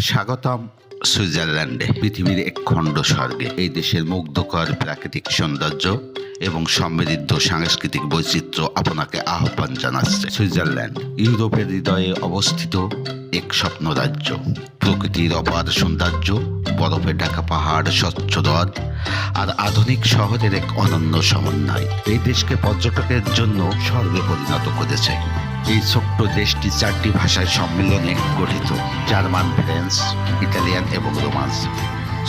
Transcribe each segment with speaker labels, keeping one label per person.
Speaker 1: স্বাগতম সুইজারল্যান্ডে, পৃথিবীর এক খণ্ড স্বর্গে। এই দেশের মুগ্ধকর প্রাকৃতিক সৌন্দর্য এবং সমৃদ্ধ সাংস্কৃতিক বৈচিত্র্য আপনাকে আহ্বান জানাচ্ছে। সুইজারল্যান্ড, ইউরোপের হৃদয়ে অবস্থিত এক স্বপ্ন রাজ্য প্রকৃতির অপার সৌন্দর্য, বরফে ঢাকা পাহাড়, স্বচ্ছ হ্রদ আর আধুনিক শহরের এক অনন্য সমন্বয়। এই দেশকে পর্যটকের জন্য স্বর্গে পরিণত করেছে। এই ছোট্ট দেশটি চারটি ভাষায় সম্মিলনে গঠিত। জার্মান, ফ্রেঞ্চ ইটালিয়ান এবং রোমান্স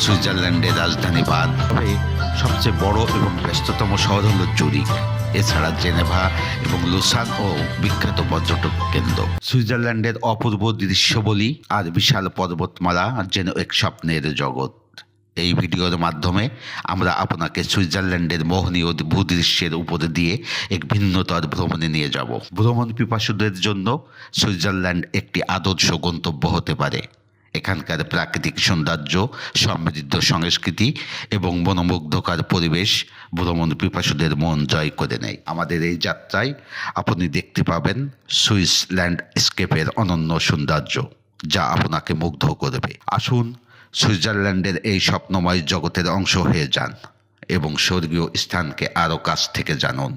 Speaker 1: সুইজারল্যান্ডের রাজধানী বাদ তবে সবচেয়ে বড় এবং ব্যস্ততম শহর হল জুরিক এছাড়া জেনেভা এবং লুসান ও বিখ্যাত পর্যটক কেন্দ্র। সুইজারল্যান্ডের অপূর্ব দৃশ্যবলী আর বিশাল পর্বতমালা যেন এক স্বপ্নের জগৎ। এই ভিডিওর মাধ্যমে আমরা আপনাকে সুইজারল্যান্ডের মোহনীয় ভূদৃশ্যের উপর দিয়ে এক ভিন্নতর ভ্রমণে নিয়ে যাব। ভ্রমণ পিপাসুদের জন্য সুইজারল্যান্ড একটি আদর্শ গন্তব্য হতে পারে। এখানকার প্রাকৃতিক সৌন্দর্য, সমৃদ্ধ সংস্কৃতি এবং মনোমুগ্ধকর পরিবেশ ভ্রমণ পিপাসুদের মন জয় করে নেয়। আমাদের এই যাত্রায় আপনি দেখতে পাবেন সুইস স্কেপের অনন্য সৌন্দর্য, যা আপনাকে মুগ্ধ করবে। আসুন সুইজারল্যান্ডের এই স্বপ্নময় জগতের অংশ হয়ে যান এবং স্বর্গীয় স্থানকে আরও কাছ থেকে জানুন।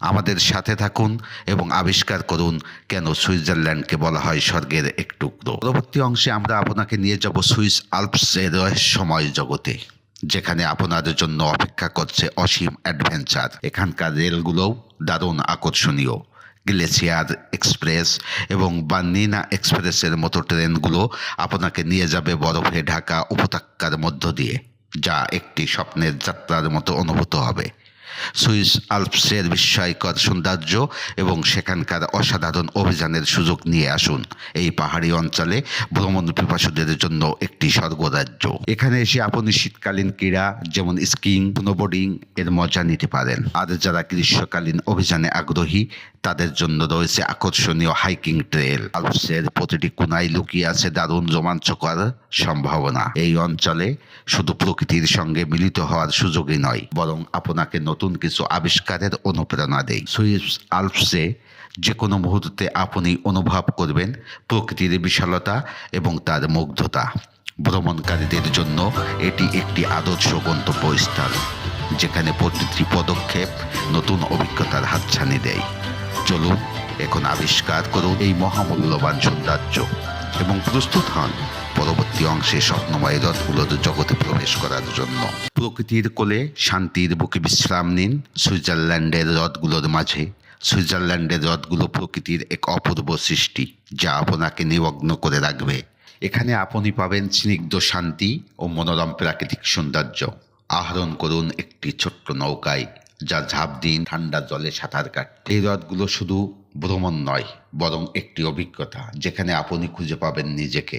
Speaker 1: আমাদের সাথে থাকুন এবং আবিষ্কার করুন কেন সুইজারল্যান্ডকে বলা হয় স্বর্গের এক টুকরো। পরবর্তী অংশে আমরা আপনাকে নিয়ে যাব সুইস আলপসের রহস্যময় জগতে, যেখানে আপনাদের জন্য অপেক্ষা করছে অসীম অ্যাডভেঞ্চার। এখানকার রেলগুলোও দারুণ আকর্ষণীয়। গ্লেসিয়ার এক্সপ্রেস এবং বান্নিনা এক্সপ্রেসের মতো ট্রেনগুলো আপনাকে নিয়ে যাবে বরফে ঢাকা উপত্যকার মধ্য দিয়ে, যা একটি স্বপ্নের যাত্রার মতো অনুভূত হবে। সুইস আলপসের বিস্ময়কর সৌন্দর্য এবং সেখানকার অসাধারণ অভিযানের সুযোগ নিয়ে আসুন। এই পাহাড়ি অঞ্চলে ভ্রমণ পিপাসুদের জন্য একটি স্বর্গরাজ্য। এখানে এসে আপনি শীতকালীন ক্রীড়া, যেমন স্কিং স্নোবোর্ডিং এর মজা নিতে পারেন। আর যারা গ্রীষ্মকালীন অভিযানে আগ্রহী, তাদের জন্য রয়েছে আকর্ষণীয় হাইকিং ট্রেল। আলপসের প্রতিটি কোনায় লুকিয়ে আছে দারুণ রোমাঞ্চকর সম্ভাবনা। এই অঞ্চলে শুধু প্রকৃতির সঙ্গে মিলিত হওয়ার সুযোগই নয়, বরং আপনাকে নতুন কিছু আবিষ্কারের অনুপ্রেরণা দেয়। সুইস আলপসে যে কোনো মুহূর্তে আপনি অনুভব করবেন প্রকৃতির বিশালতা এবং তার মুগ্ধতা। ভ্রমণকারীদের জন্য এটি একটি আদর্শ গন্তব্যস্থল যেখানে প্রতিটি পদক্ষেপ নতুন অভিজ্ঞতার হাতছানি দেয়। চলুন, এখন আবিষ্কার করুন এই মহামূল্যবান সৌন্দর্য এবং প্রস্তুত হন। পরবর্তী অংশে স্বপ্নময় রথগুলোর জগতে প্রবেশ করার জন্য। প্রকৃতির কোলে শান্তির বুকে বিশ্রাম নিন সুইজারল্যান্ডের হ্রদগুলোর মাঝে। সুইজারল্যান্ডের হ্রদগুলো প্রকৃতির এক অপূর্ব সৃষ্টি, যা আপনাকে নিমগ্ন করে রাখবে। এখানে আপনি পাবেন স্নিগ্ধ শান্তি ও মনোরম প্রাকৃতিক সৌন্দর্য। আহরণ করুন একটি ছোট্ট নৌকায়, যা ঝাঁপ দিন ঠান্ডা জলে সাঁতার কাট এই হ্রদগুলো শুধু ভ্রমণ নয়, বরং একটি অভিজ্ঞতা, যেখানে আপনি খুঁজে পাবেন নিজেকে।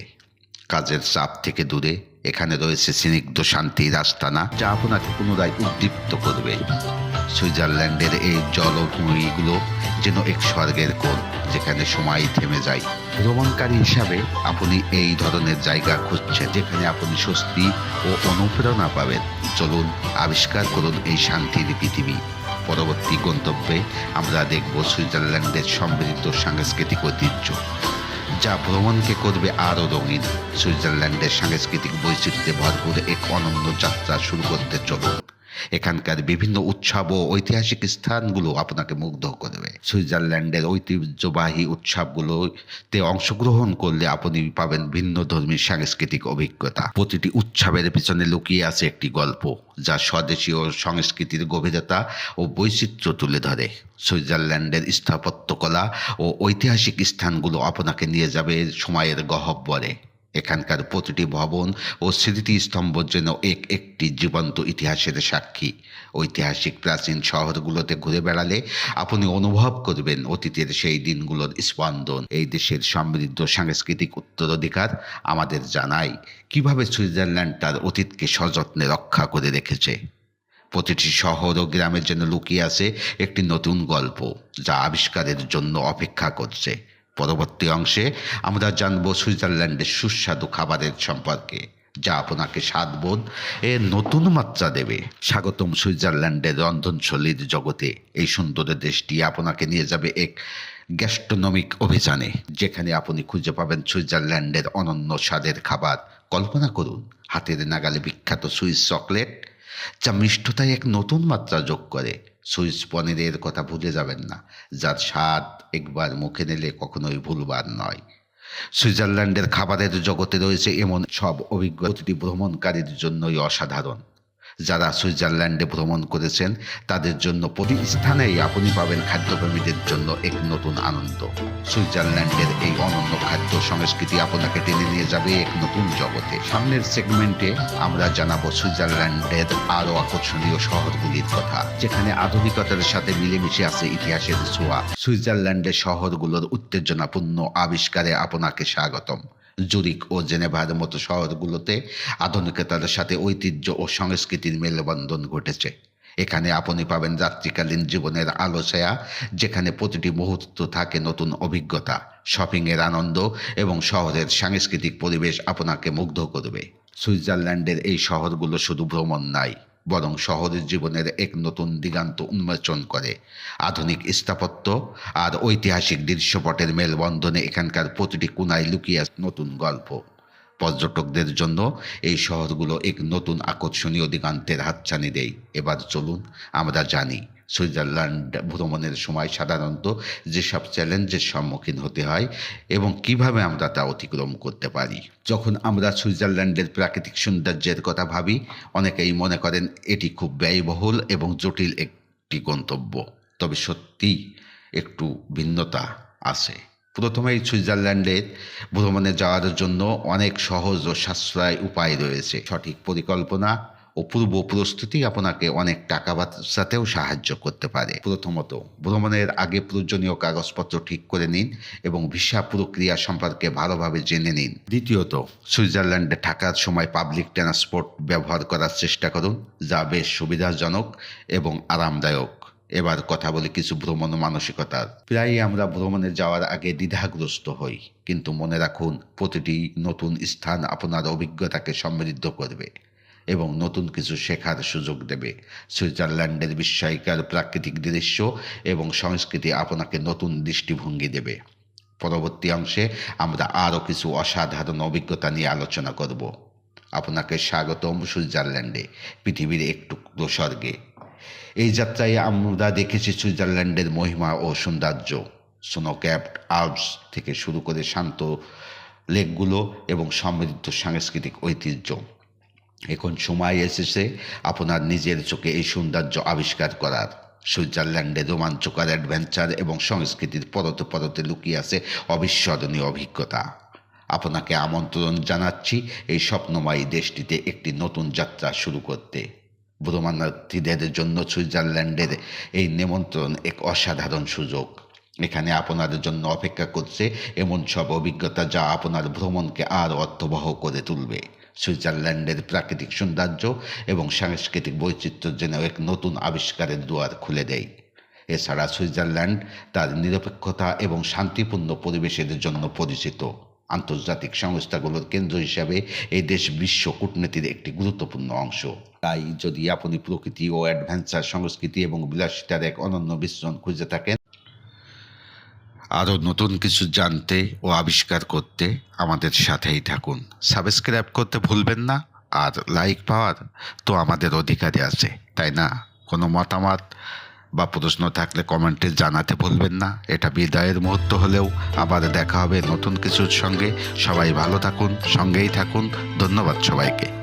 Speaker 1: কাজের চাপ থেকে দূরে। এখানে রয়েছে স্নিগ্ধ শান্তির আস্তানা যা আপনাকে পুনরায় উদ্দীপ্ত করবে। সুইজারল্যান্ডের এই জলভূমিগুলো যেন এক স্বর্গের কোণ, যেখানে সময় থেমে যায়। ভ্রমণকারী হিসাবে আপনি এই ধরনের জায়গা খুঁজছেন, যেখানে আপনি স্বস্তি ও অনুপ্রেরণা পাবেন। চলুন আবিষ্কার করুন এই শান্তির পৃথিবী। পরবর্তী গন্তব্যে আমরা দেখব সুইজারল্যান্ডের সমৃদ্ধ সাংস্কৃতিক ঐতিহ্য। যা ভ্রমণকে করবে আরও রঙিন। সুইজারল্যান্ডের সাংস্কৃতিক বৈচিত্র্যে ভরপুর এক অনন্য যাত্রা শুরু করতে চলুন এখানকার বিভিন্ন উৎসব ও ঐতিহাসিক স্থানগুলো আপনাকে মুগ্ধ করবে সুইজারল্যান্ডের ঐতিহ্যবাহী উৎসবগুলোতে অংশগ্রহণ করলে আপনি পাবেন ভিন্ন ধর্মী সাংস্কৃতিক অভিজ্ঞতা। প্রতিটি উৎসবের পিছনে লুকিয়ে আছে একটি গল্প, যা স্বদেশীয় সংস্কৃতির গভীরতা ও বৈচিত্র্য তুলে ধরে। সুইজারল্যান্ডের স্থাপত্যকলা ও ঐতিহাসিক স্থানগুলো আপনাকে নিয়ে যাবে সময়ের গহব্বরে। এখানকার প্রতিটি ভবন ও স্মৃতিস্তম্ভ যেন এক একটি জীবন্ত ইতিহাসের সাক্ষী। ঐতিহাসিক প্রাচীন শহরগুলোতে ঘুরে বেড়ালে আপনি অনুভব করবেন অতীতের সেই দিনগুলোর স্পন্দন। এই দেশের সমৃদ্ধ সাংস্কৃতিক উত্তরাধিকার আমাদের জানায় কীভাবে সুইজারল্যান্ড তার অতীতকে সযত্নে রক্ষা করে রেখেছে। প্রতিটি শহর ও গ্রামের জন্য লুকিয়ে আছে একটি নতুন গল্প যা আবিষ্কারের জন্য অপেক্ষা করছে। পরবর্তী অংশে আমরা জানব সুইজারল্যান্ডের সুস্বাদু খাবারের সম্পর্কে। যা আপনাকে স্বাদবোধ এ নতুন মাত্রা দেবে। স্বাগতম সুইজারল্যান্ডের রন্ধনশৈলীর জগতে। এই সুন্দর দেশটি আপনাকে নিয়ে যাবে এক গ্যাস্ট্রোনমিক অভিযানে, যেখানে আপনি খুঁজে পাবেন সুইজারল্যান্ডের অনন্য স্বাদের খাবার। কল্পনা করুন, হাতের নাগালে বিখ্যাত সুইস চকলেট, যা মিষ্টতায় এক নতুন মাত্রা যোগ করে। সুইস পনিরের কথা ভুলে যাবেন না, যার স্বাদ একবার মুখে নিলে কখনোই ভুলবার নয়। সুইজারল্যান্ডের খাবারের জগতে রয়েছে এমন সব অভিজ্ঞতাটি ভ্রমণকারীর জন্যই অসাধারণ। যারা সুইজারল্যান্ডে ভ্রমণ করেছেন, তাদের জন্য প্রতি স্থানেই আপনি পাবেন খাদ্যপ্রেমীদের জন্য এক নতুন আনন্দ। সুইজারল্যান্ডের এই অনন্য খাদ্য সংস্কৃতি আপনাকে টেনে নিয়ে যাবে এক নতুন জগতে। সামনের সেগমেন্টে আমরা জানাব সুইজারল্যান্ডের আরও আকর্ষণীয় শহরগুলির কথা, যেখানে আধুনিকতার সাথে মিলেমিশে আছে ইতিহাসের ছোঁয়া। সুইজারল্যান্ডের শহরগুলোর উত্তেজনাপূর্ণ আবিষ্কারে আপনাকে স্বাগতম। জুরিক ও জেনেভার মতো শহরগুলোতে আধুনিকতার সাথে ঐতিহ্য ও সংস্কৃতির মেলবন্ধন ঘটেছে। এখানে আপনি পাবেন রাত্রিকালীন জীবনের আলো ছায়া, যেখানে প্রতিটি মুহূর্ত থাকে নতুন অভিজ্ঞতা, শপিংয়ের আনন্দ এবং শহরের সাংস্কৃতিক পরিবেশ আপনাকে মুগ্ধ করবে। সুইজারল্যান্ডের এই শহরগুলো শুধু ভ্রমণ নাই। বরং শহরের জীবনের এক নতুন দিগান্ত উন্মোচন করে। আধুনিক স্থাপত্য আর ঐতিহাসিক দৃশ্যপটের মেলবন্ধনে এখানকার প্রতিটি কোনায় লুকিয়ে নতুন গল্প। পর্যটকদের জন্য এই শহরগুলো এক নতুন আকর্ষণীয় দিগান্তের হাতছানি দেয়। এবার চলুন আমরা জানি সুইজারল্যান্ড ভ্রমণের সময় সাধারণত যেসব চ্যালেঞ্জের সম্মুখীন হতে হয় এবং কীভাবে আমরা তা অতিক্রম করতে পারি। যখন আমরা সুইজারল্যান্ডের প্রাকৃতিক সৌন্দর্যের কথা ভাবি, অনেকেই মনে করেন এটি খুব ব্যয়বহুল এবং জটিল একটি গন্তব্য। তবে সত্যিই একটু ভিন্নতা আছে। প্রথমেই সুইজারল্যান্ডের ভ্রমণে যাওয়ার জন্য অনেক সহজ ও সাশ্রয় উপায় রয়েছে। সঠিক পরিকল্পনা ও পূর্ব প্রস্তুতি আপনাকে অনেক টাকা বাঁচাতেও সাহায্য করতে পারে। প্রথমত, ভ্রমণের আগে প্রয়োজনীয় কাগজপত্র ঠিক করে নিন এবং ভিসা প্রক্রিয়া সম্পর্কে ভালোভাবে জেনে নিন। দ্বিতীয়ত, সুইজারল্যান্ডে থাকার সময় পাবলিক ট্রান্সপোর্ট ব্যবহার করার চেষ্টা করুন, যা বেশ সুবিধাজনক এবং আরামদায়ক। এবার কথা বলি কিছু ভ্রমণ মানসিকতার প্রায়ই আমরা ভ্রমণে যাওয়ার আগে দ্বিধাগ্রস্ত হই, কিন্তু মনে রাখুন, প্রতিটি নতুন স্থান আপনার অভিজ্ঞতাকে সমৃদ্ধ করবে। এবং নতুন কিছু শেখার সুযোগ দেবে। সুইজারল্যান্ডের বিস্ময়কার প্রাকৃতিক দৃশ্য এবং সংস্কৃতি আপনাকে নতুন দৃষ্টিভঙ্গি দেবে। পরবর্তী অংশে আমরা আরও কিছু অসাধারণ অভিজ্ঞতা নিয়ে আলোচনা করব। আপনাকে স্বাগতম সুইজারল্যান্ডে, পৃথিবীর একটু স্বর্গে এই যাত্রায় আমরা দেখেছি সুইজারল্যান্ডের মহিমা ও সৌন্দর্য। স্নোক্যাপড আল্পস থেকে শুরু করে শান্ত লেকগুলো এবং সমৃদ্ধ সাংস্কৃতিক ঐতিহ্য। এখন সময় এসেছে আপনার নিজের চোখে এই সৌন্দর্য আবিষ্কার করার। সুইজারল্যান্ডে রোমাঞ্চকর অ্যাডভেঞ্চার এবং সংস্কৃতির পরতে পরতে লুকিয়ে আছে অবিস্মরণীয় অভিজ্ঞতা। আপনাকে আমন্ত্রণ জানাচ্ছি এই স্বপ্নময়ী দেশটিতে একটি নতুন যাত্রা শুরু করতে। ভ্রমণার্থীদের জন্য সুইজারল্যান্ডের এই নিমন্ত্রণ এক অসাধারণ সুযোগ। এখানে আপনাদের জন্য অপেক্ষা করছে এমন সব অভিজ্ঞতা যা আপনার ভ্রমণকে আরও অর্থবহ করে তুলবে। সুইজারল্যান্ডের প্রাকৃতিক সৌন্দর্য এবং সাংস্কৃতিক বৈচিত্র্য যেন এক নতুন আবিষ্কারের দুয়ার খুলে দেয়। এছাড়া সুইজারল্যান্ড তার নিরপেক্ষতা এবং শান্তিপূর্ণ পরিবেশের জন্য পরিচিত। আন্তর্জাতিক সংস্থাগুলোর কেন্দ্র হিসাবে এই দেশ বিশ্ব কূটনীতির একটি গুরুত্বপূর্ণ অংশ। তাই যদি আপনি প্রকৃতি ও অ্যাডভেঞ্চার সংস্কৃতি এবং বিলাসিতার এক অনন্য মিশ্রণ খুঁজে থাকেন আরও নতুন কিছু জানতে ও আবিষ্কার করতে আমাদের সাথেই থাকুন। সাবস্ক্রাইব করতে ভুলবেন না আর লাইক পাওয়ার তো আমাদের অধিকারে আছে, তাই না? কোনো মতামত বা প্রশ্ন থাকলে কমেন্টে জানাতে ভুলবেন না। এটা বিদায়ের মুহূর্ত হলেও আবার দেখা হবে নতুন কিছুর সঙ্গে। সবাই ভালো থাকুন, সঙ্গেই থাকুন। ধন্যবাদ সবাইকে।